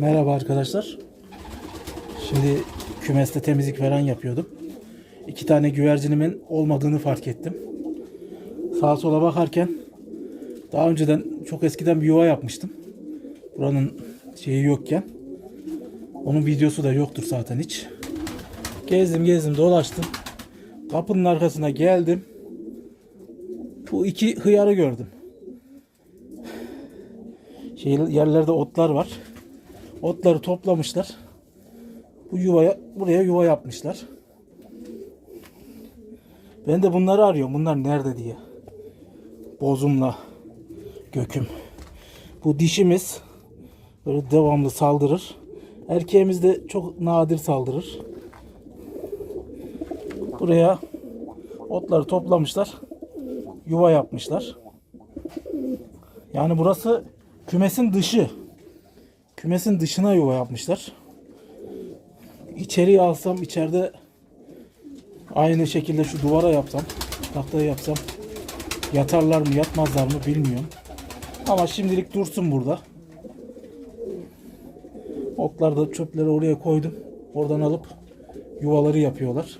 Merhaba arkadaşlar. Şimdi kümeste temizlik falan yapıyordum. İki tane güvercinimin olmadığını fark ettim. Sağa sola bakarken daha önceden çok eskiden bir yuva yapmıştım. Buranın şeyi yokken. Onun videosu da yoktur zaten hiç. Gezdim gezdim dolaştım. Kapının arkasına geldim. Bu iki hıyarı gördüm. Şey, yerlerde otlar var. Otları toplamışlar. Bu yuvaya buraya yuva yapmışlar. Ben de bunları arıyorum. Bunlar nerede diye. Bozumla göküm. Bu dişimiz böyle devamlı saldırır. Erkeğimiz de çok nadir saldırır. Buraya otları toplamışlar. Yuva yapmışlar. Yani burası kümesin dışı. Kümesin dışına yuva yapmışlar. İçeriye alsam içeride aynı şekilde şu duvara yapsam, tahtaya yapsam yatarlar mı yatmazlar mı bilmiyorum. Ama şimdilik dursun burada. Otlar da çöpleri oraya koydum. Oradan alıp yuvaları yapıyorlar.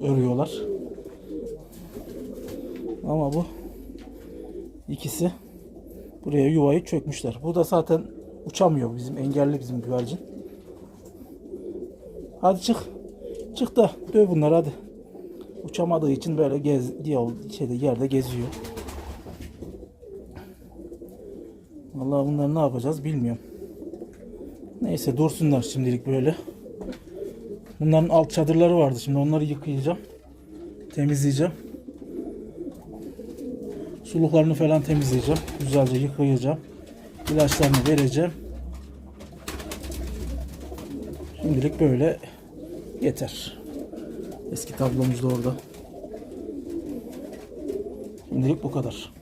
Örüyorlar. Ama bu ikisi buraya yuvayı çökmüşler. Bu da zaten uçamıyor bizim engelli bizim güvercin. Hadi çık. Çık da döv bunları hadi. Uçamadığı için böyle gez yol şeyde yerde geziyor. Vallahi bunları ne yapacağız bilmiyorum. Neyse dursunlar şimdilik böyle. Bunların alt çadırları vardı. Şimdi onları yıkayacağım. Temizleyeceğim. Suluklarını falan temizleyeceğim. Güzelce yıkayacağım. İlaçlarını vereceğim. Şimdilik böyle yeter. Eski tablomuz da orada. Şimdilik bu kadar.